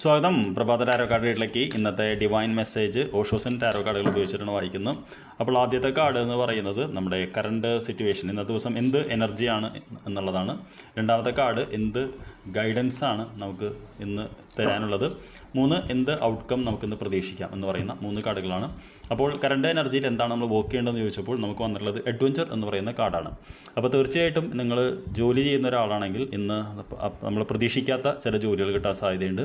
സ്വാഗതം. പ്രഭാത ടാരോ കാർഡിലേക്ക് ഇന്നത്തെ ഡിവൈൻ മെസ്സേജ് ഓഷോസിൻ ടാരോ കാർഡുകൾ ഉപയോഗിച്ചിട്ടാണ് വായിക്കുന്നത്. അപ്പോൾ ആദ്യത്തെ കാർഡ് എന്ന് പറയുന്നത് നമ്മുടെ കറണ്ട് സിറ്റുവേഷൻ ഇന്നത്തെ ദിവസം എന്ത് എനർജിയാണ് എന്നുള്ളതാണ്. രണ്ടാമത്തെ കാർഡ് എന്ത് ഗൈഡൻസ് ആണ് നമുക്ക് ഇന്ന് തരാനുള്ളത്. മൂന്ന് എന്ത് ഔട്ട്കം നമുക്കിന്ന് പ്രതീക്ഷിക്കാം എന്ന് പറയുന്ന മൂന്ന് കാർഡുകളാണ് അപ്പോൾ കറണ്ട് എനർജിയിൽ എന്താണ് നമ്മൾ വർക്ക് ചെയ്യേണ്ടതെന്ന് ചോദിച്ചപ്പോൾ നമുക്ക് വന്നിട്ടുള്ളത് അഡ്വഞ്ചർ എന്ന് പറയുന്ന കാർഡാണ് അപ്പോൾ തീർച്ചയായിട്ടും നിങ്ങൾ ജോലി ചെയ്യുന്ന ഒരാളാണെങ്കിൽ ഇന്ന് നമ്മൾ പ്രതീക്ഷിക്കാത്ത ചില ജോലികൾ കിട്ടാൻ സാധ്യതയുണ്ട്.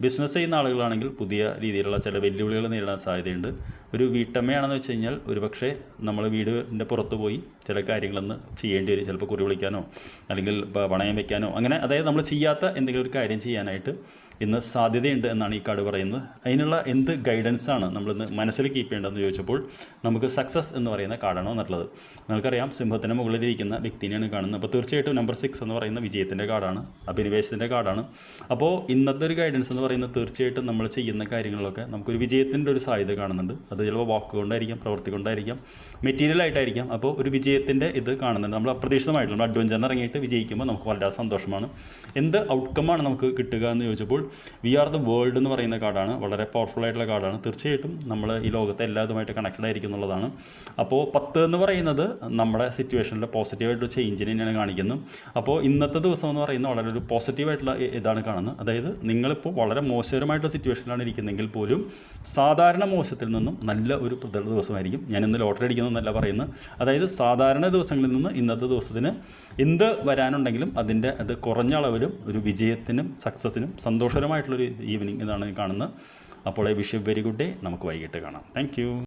ബിസിനസ് ചെയ്യുന്ന ആളുകളാണെങ്കിൽ പുതിയ രീതിയിലുള്ള ചില വെല്ലുവിളികൾ നേരിടാൻ സാധ്യതയുണ്ട്. ഒരു വീട്ടമ്മയാണെന്ന് വെച്ച് കഴിഞ്ഞാൽ ഒരുപക്ഷെ നമ്മൾ വീടിന്റെ പുറത്ത് പോയി ചില കാര്യങ്ങളൊന്ന് ചെയ്യേണ്ടി വരും. ചിലപ്പോൾ കുറി വിളിക്കാനോ അല്ലെങ്കിൽ പണയം വെക്കാനോ അങ്ങനെ അതായത് നമ്മൾ ചെയ്യാത്ത എന്തെങ്കിലും ഒരു കാര്യം ചെയ്യാനായിട്ട് ഇന്ന് സാധ്യതയുണ്ട് എന്നാണ് ഈ കാർഡ് പറയുന്നത്. അതിനുള്ള എന്ത് ഗൈഡൻസാണ് നമ്മളിന്ന് മനസ്സിൽ കീപ്പ് ചെയ്യേണ്ടതെന്ന് ചോദിച്ചപ്പോൾ നമുക്ക് സക്സസ് എന്ന് പറയുന്ന കാർഡാണ് വന്നിട്ടുള്ളത്. നിങ്ങൾക്കറിയാം സിംഹത്തിന് മുകളിലിരിക്കുന്ന വ്യക്തിനെയാണ് കാണുന്നത്. അപ്പോൾ തീർച്ചയായിട്ടും നമ്പർ സിക്സ് എന്ന് പറയുന്ന വിജയത്തിന്റെ കാർഡാണ് അഭിനിവേശത്തിന്റെ കാർഡാണ് അപ്പോൾ ഇന്നത്തെ ഒരു ഗൈഡൻസ് എന്ന് പറയുന്നത് തീർച്ചയായിട്ടും നമ്മൾ ചെയ്യുന്ന കാര്യങ്ങളിലൊക്കെ നമുക്കൊരു വിജയത്തിന്റെ ഒരു സാധ്യത കാണുന്നുണ്ട്. അത് ചിലപ്പോൾ വാക്ക് കൊണ്ടായിരിക്കാം പ്രവൃത്തി കൊണ്ടായിരിക്കാം മെറ്റീരിയൽ ആയിട്ടായിരിക്കാം. അപ്പോൾ ഒരു വിജയത്തിന്റെ ഇത് കാണുന്നുണ്ട്. നമ്മൾ അപ്രതീക്ഷിതമായിട്ട് നമ്മൾ അഡ്വഞ്ചറിന് ഇറങ്ങിയിട്ട് വിജയിക്കുമ്പോൾ നമുക്ക് വളരെ സന്തോഷമാണ്. എന്ത് ഔട്ട്കമാണ് നമുക്ക് കിട്ടുക എന്ന് ചോദിച്ചപ്പോൾ വി ആർ ദ വേൾഡ് എന്ന് പറയുന്ന കാർഡാണ്. വളരെ പവർഫുൾ ആയിട്ടുള്ള കാർഡാണ്. തീർച്ചയായിട്ടും നമ്മൾ ഈ ലോകത്തെ എല്ലാതുമായിട്ട് കണക്റ്റഡ് ആയിരിക്കും എന്നുള്ളതാണ്. അപ്പോൾ പത്ത് എന്ന് പറയുന്നത് നമ്മുടെ സിറ്റുവേഷനിൽ പോസിറ്റീവായിട്ടൊരു ചേഞ്ചിനെ തന്നെയാണ് കാണിക്കുന്നത് അപ്പോൾ ഇന്നത്തെ ദിവസം എന്ന് പറയുന്നത് വളരെ ഒരു പോസിറ്റീവായിട്ടുള്ള ഇതാണ് കാണുന്നത്. അതായത് നിങ്ങളിപ്പോൾ വളരെ മോശകരമായിട്ടുള്ള സിറ്റുവേഷനിലാണ് ഇരിക്കുന്നതെങ്കിൽ പോലും സാധാരണ മോശത്തിൽ നിന്നും നല്ല ഒരു പ്രതികളുടെ ദിവസമായിരിക്കും. ഞാൻ ഇന്ന് ലോട്ടറി അടിക്കുന്നതെന്നല്ല പറയുന്നത്. അതായത് സാധാരണ ദിവസങ്ങളിൽ നിന്ന് ഇന്നത്തെ ദിവസത്തിന് എന്ത് വരാനുണ്ടെങ്കിലും അതിന്റെ അത് കുറഞ്ഞ അളവിലും ഒരു വിജയത്തിനും സക്സസ്സിനും സന്തോഷകരമായിട്ടുള്ളൊരു ഈവനിങ് ഇതാണ് കാണുന്നത്. അപ്പോൾ വിഷ് വെരി ഗുഡ് ഡേ നമുക്ക് വൈകിട്ട് കാണാം. താങ്ക്